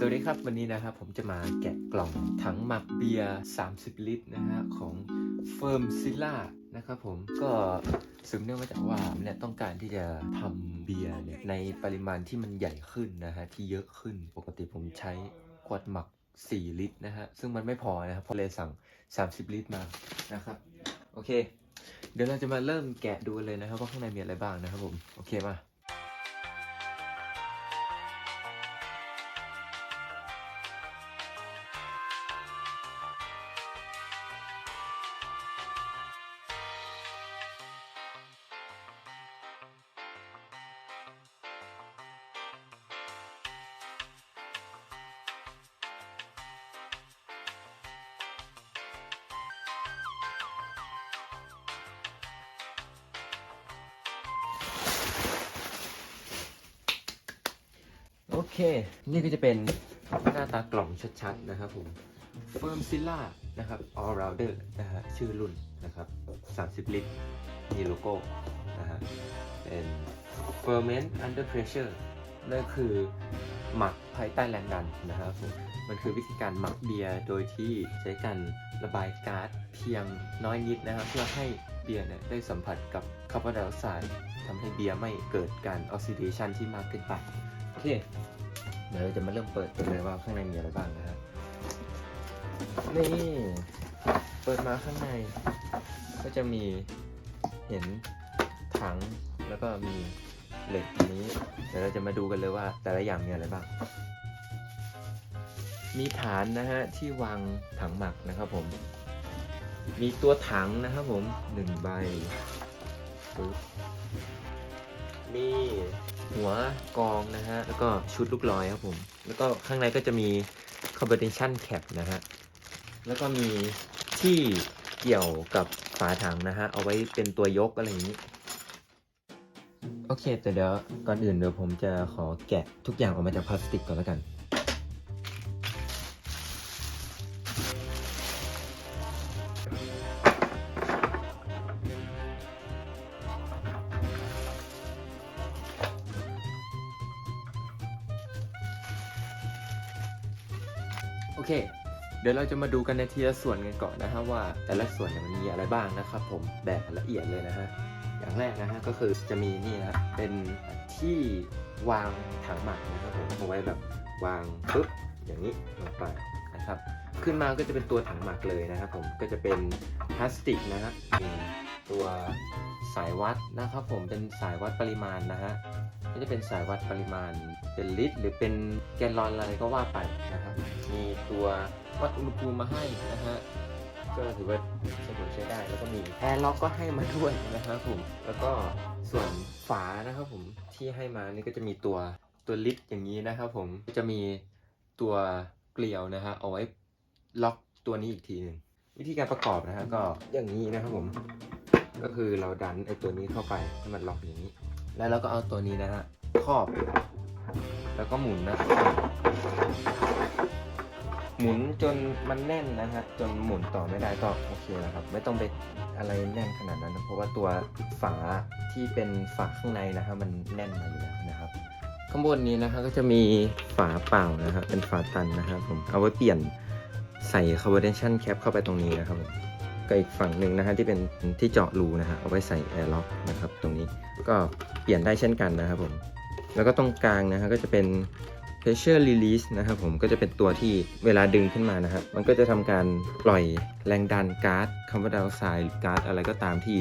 สวัสดีครับ วันนี้นะครับผมจะมาแกะกล่องถังหมักเบียร์ 30 ลิตรนะฮะของเฟิร์มซิล่านะครับผมก็สืบเนื่องมาจากว่าผมเนี่ยต้องการที่จะทำเบียร์เนี่ยในปริมาณที่มันใหญ่ขึ้นนะฮะที่เยอะขึ้นปกติผมใช้ขวดหมัก 4 ลิตรนะฮะซึ่งมันไม่พอนะครับเพราะเลยสั่ง 30 ลิตรมานะครับโอเค เดี๋ยวเราจะมาเริ่มแกะดูกันเลยนะครับว่าข้างในมีอะไรบ้างนะครับผมโอเคมา เค นี่ก็จะเป็นหน้าตากล่องชัดๆนะครับผม f i r m z i l l a นะครับ All Rounder นะฮะชื่อรุ่นนะครับ 30 ลิตร มีโลโก้นะฮะเป็น Ferment Under Pressure นั่นคือหมักภายใต้แรงดันนะครับผมมันคือวิธีการหมักเบียร์โดยที่ใช้การระบายก๊าซเพียงน้อยนิดนะครับ เพื่อให้เบียร์เนี่ยได้สัมผัสกับคาร์บอนไดออกไซด์ทำให้เบียร์ไม่เกิดการออกซิเดชันที่มากเกินไปโอเค เดี๋ยวเราจะมาเริ่มเปิดกันเลยว่าข้างในมีอะไรบ้างนะฮะนี่เปิดมาข้างในก็จะมีเห็นถังแล้วก็มีเหล็กอันนี้ เดี๋ยวเราจะมาดูกันเลยว่า แต่ละอย่างมีอะไรบ้าง มีฐานนะฮะที่วางถังหมักนะครับผม มีตัวถังนะครับผมหนึ่งใบปึ๊บมี หัวกองนะฮะ แล้วก็ชุดลูกลอยครับผม แล้วก็ข้างในก็จะมี combination cap นะฮะ แล้วก็มีที่เกี่ยวกับฝาถังนะฮะ เอาไว้เป็นตัวยกอะไรอย่างนี้ โอเคแต่เดี๋ยวก่อนอื่นเดี๋ยวผมจะขอแกะทุกอย่างออกมาจากพลาสติกก่อนแล้วกัน เค เดี๋ยวเราจะมาดูกันในทีละส่วนกันก่อนนะฮะว่า แต่ละส่วนเนี่ยมันมีอะไรบ้างนะครับผมแบบละเอียดเลยนะฮะอย่างแรกนะฮะก็คือจะมีนี่ฮะเป็นที่วางถังหมักนะครับผมเอาไว้แบบวางปุ๊บอย่างนี้ลงไปนะครับขึ้นมาก็จะเป็นตัวถังหมักเลยนะครับผมก็จะเป็นพลาสติกนะฮะมีตัวายวัดนะครับผมเป็นสายวัดปริมาณนะฮะก็จะเป็นสายวัดปริมาณเป็นลิตร หรือเป็นแกลลอนอะไรก็ว่าไปนะครับมีตัววัดอุณหภูมิมาให้นะฮะก็ถือว่าสะดวกใช้ได้แล้วก็มีแอร์ล็อกก็ให้มาด้วยนะครับผมแล้วก็ส่วนฝานะครับผมที่ให้มานี่ก็จะมีตัวตัวลิต์อย่างนี้นะครับผมจะมีตัวเกลียวนะฮะเอาไว้ล็อกตัวนี้อีกทีหนึ่งวิธีการประกอบนะฮะก็อย่างนี้นะครับผม ก็คือเราดันไอ้ตัวนี้เข้าไปให้มันล็อกอย่างนี้ แล้วเราก็เอาตัวนี้นะฮะครอบ แล้วก็หมุนนะ หมุนจนมันแน่นนะฮะจนหมุนต่อไม่ได้ก็โอเคแล้วครับ ไม่ต้องไปอะไรแน่นขนาดนั้นนะเพราะว่าตัวฝาที่เป็นฝาข้างในนะฮะมันแน่นมาอยู่แล้วนะครับข้างบนนี้นะฮะก็จะมีฝาเปล่านะฮะเป็นฝาตันนะครับผมเอาไว้เปลี่ยนใส่คาร์บอนเดชันแคปเข้าไปตรงนี้นะครับผม ก็อีกฝั่งหนึ่งนะฮะที่เป็นที่เจาะรูนะฮะเอาไว้ใส่แอร์ล็อกนะครับตรงนี้ก็เปลี่ยนได้เช่นกันนะครับผมแล้วก็ตรงกลางนะฮะก็จะเป็น pressure release นะครับผมก็จะเป็นตัวที่เวลาดึงขึ้นมานะครับมันก็จะทำการปล่อยแรงดันก๊าซคาร์บอนไดออกไซด์ก๊าซอะไรก็ตามที่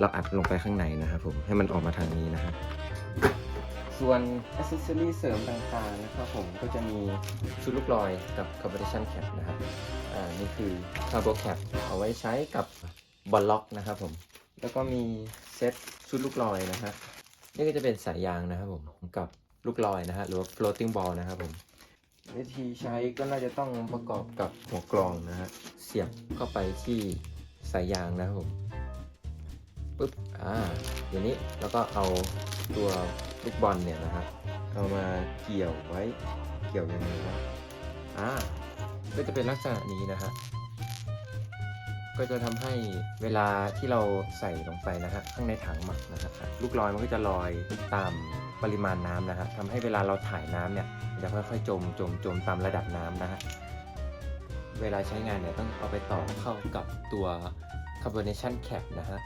เราอัดลงไปข้างในนะครับผมให้มันออกมาทางนี้นะครับส่วน accessory เสริมต่างๆนะครับผมก็จะมีชุดลูกลอยกับ combination cap นะครับ อ่านี่คือ turbo cap เอาไว้ใช้กับบอลล็อกนะครับผม แล้วก็มีเซตชุดลูกลอยนะฮะนี่ก็จะเป็นสายยางนะครับผมกับลูกลอยนะฮะหรือว่า floating ball นะครับผมวิธีใช้ก็น่าจะต้องประกอบกับหัวกรองนะฮะเสียบเข้าไปที่สายยางนะครับผมปุ๊บอ่าอย่างนี้แล้วก็เอาตัวลูกบอลเนี่ยนะฮะเอามาเกี่ยวไว้เกี่ยวยังไงวะอ่า ก็จะเป็นลักษณะนี้นะฮะ ก็จะทำให้เวลาที่เราใส่ลงไปนะฮะข้างในถังหมักนะครับลูกลอยมันก็จะลอยตามปริมาณน้ำนะฮะทำให้เวลาเราถ่ายน้ำเนี่ยจะค่อยๆจมจมจมตามระดับน้ำนะฮะเวลาใช้งานเนี่ยต้องเอาไปต่อเข้ากับตัว carbonation cap นะฮะ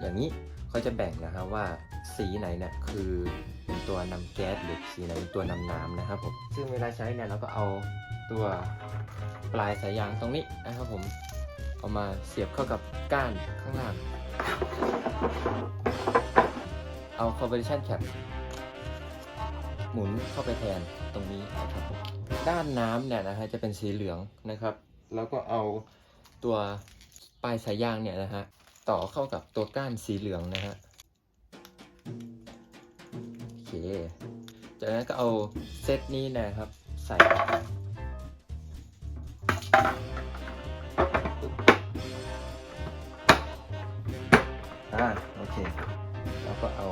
อย่างนี้เขาจะแบ่งนะฮะว่าสีไหนเนี่ยคือเป็นตัวนำแก๊สหรือสีไหนเป็นตัวนำน้ำนะครับผมซึ่งเวลาใช้เนี่ยเราก็เอา ตัวปลายสายยางตรงนี้นะครับผมเอามาเสียบเข้ากับก้านข้างล่าง เอา conversion cap หมุนเข้าไปแทนตรงนี้นะครับผมด้านน้ำเนี่ยนะฮะจะเป็นสีเหลืองนะครับ แล้วก็เอาตัวปลายสายยางเนี่ยนะฮะต่อเข้ากับตัวก้านสีเหลืองนะฮะโอเคจากนั้นก็เอาเซตนี้นะครับใส่ อ่าโอเคแล้วก็เอา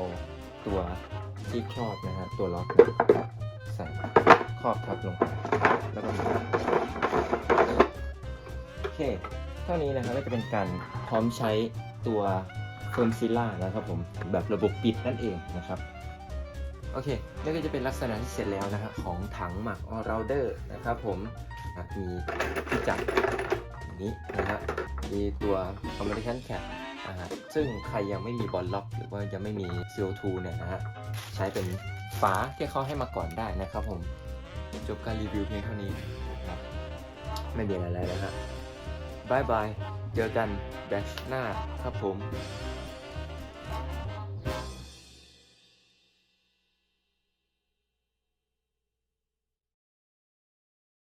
ตัวที่ครอบนะฮะตัวล็อกนี่ยใส่ครอบทับลงไปแล้วก็โอเค เท่านี้นะครับก็จะเป็นการพร้อมใช้ตัวเฟิร์มซิล่านะครับผมแบบระบบปิดนั่นเองนะครับ โอเคนี่ก็จะเป็นลักษณะที่เสร็จแล้วนะครับของถังหมักออราเดอร์นะครับผมอะมีที่จับอย่างนี้นะฮะมีตัว combination cap นะฮะซึ่งใครยังไม่มีบอลล็อกหรือว่ายังไม่มี CO2 เนี่ยนะฮะใช้เป็นฝาที่เขาให้มาก่อนได้นะครับผม จบการรีวิวเพียงเท่านี้นะครับไม่มีอะไรแล้วนะฮะบายบาย เจอกันแบชหน้าครับผม